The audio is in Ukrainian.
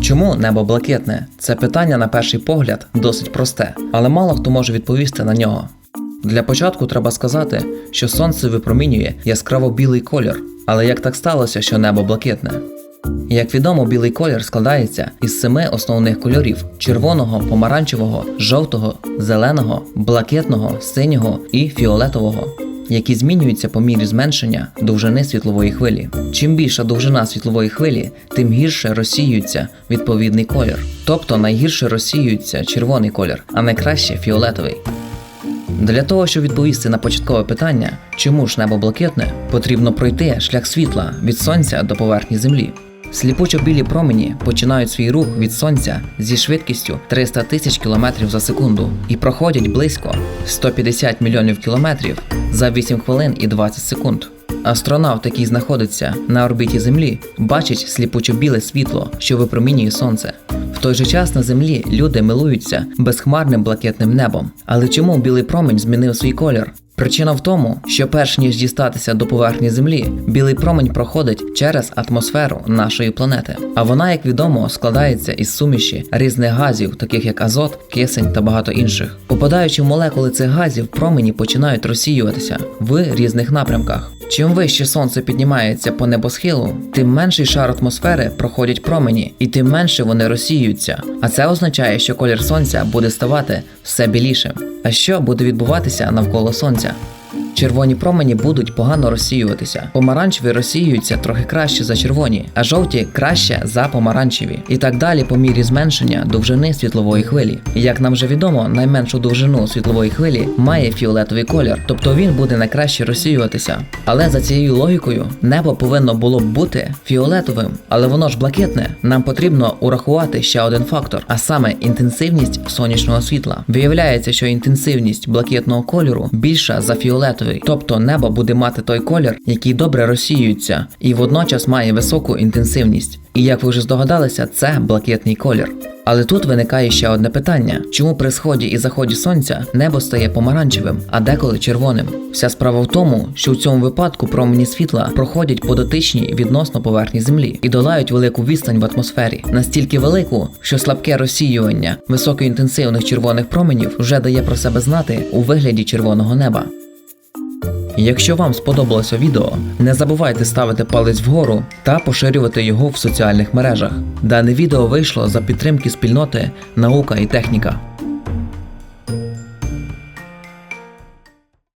Чому небо блакитне? Це питання на перший погляд досить просте, але мало хто може відповісти на нього. Для початку треба сказати, що сонце випромінює яскраво білий колір, але як так сталося, що небо блакитне? Як відомо, білий колір складається із семи основних кольорів: червоного, помаранчевого, жовтого, зеленого, блакитного, синього і фіолетового, які змінюються по мірі зменшення довжини світлової хвилі. Чим більша довжина світлової хвилі, тим гірше розсіюється відповідний колір. Тобто найгірше розсіюється червоний колір, а найкраще фіолетовий. Для того, щоб відповісти на початкове питання, чому ж небо блакитне, потрібно пройти шлях світла від сонця до поверхні землі. Сліпучо-білі промені починають свій рух від сонця зі швидкістю 300 тисяч кілометрів за секунду і проходять близько 150 мільйонів кілометрів за 8 хвилин і 20 секунд. Астронавт, який знаходиться на орбіті Землі, бачить сліпучо-біле світло, що випромінює сонце. В той же час на землі люди милуються безхмарним блакитним небом. Але чому білий промінь змінив свій колір? Причина в тому, що перш ніж дістатися до поверхні Землі, білий промень проходить через атмосферу нашої планети. А вона, як відомо, складається із суміші різних газів, таких як азот, кисень та багато інших. Попадаючи в молекули цих газів, промені починають розсіюватися в різних напрямках. Чим вище сонце піднімається по небосхилу, тим менший шар атмосфери проходять промені, і тим менше вони розсіюються. А це означає, що колір сонця буде ставати все білішим. А що буде відбуватися навколо сонця? Червоні промені будуть погано розсіюватися. Помаранчеві розсіюються трохи краще за червоні, а жовті краще за помаранчеві. І так далі по мірі зменшення довжини світлової хвилі. Як нам вже відомо, найменшу довжину світлової хвилі має фіолетовий колір, тобто він буде найкраще розсіюватися. Але за цією логікою небо повинно було б бути фіолетовим, але воно ж блакитне. Нам потрібно урахувати ще один фактор, а саме інтенсивність сонячного світла. Виявляється, що інтенсивність блакитного кольору більша за фіолетовий, тобто небо буде мати той колір, який добре розсіюється, і водночас має високу інтенсивність. І як ви вже здогадалися, це блакитний колір. Але тут виникає ще одне питання: чому при сході і заході сонця небо стає помаранчевим, а деколи червоним? Вся справа в тому, що в цьому випадку промені світла проходять по дотичній відносно поверхні землі і долають велику відстань в атмосфері, настільки велику, що слабке розсіювання високоінтенсивних червоних променів вже дає про себе знати у вигляді червоного неба. Якщо вам сподобалося відео, не забувайте ставити палець вгору та поширювати його в соціальних мережах. Дане відео вийшло за підтримки спільноти Наука і техніка.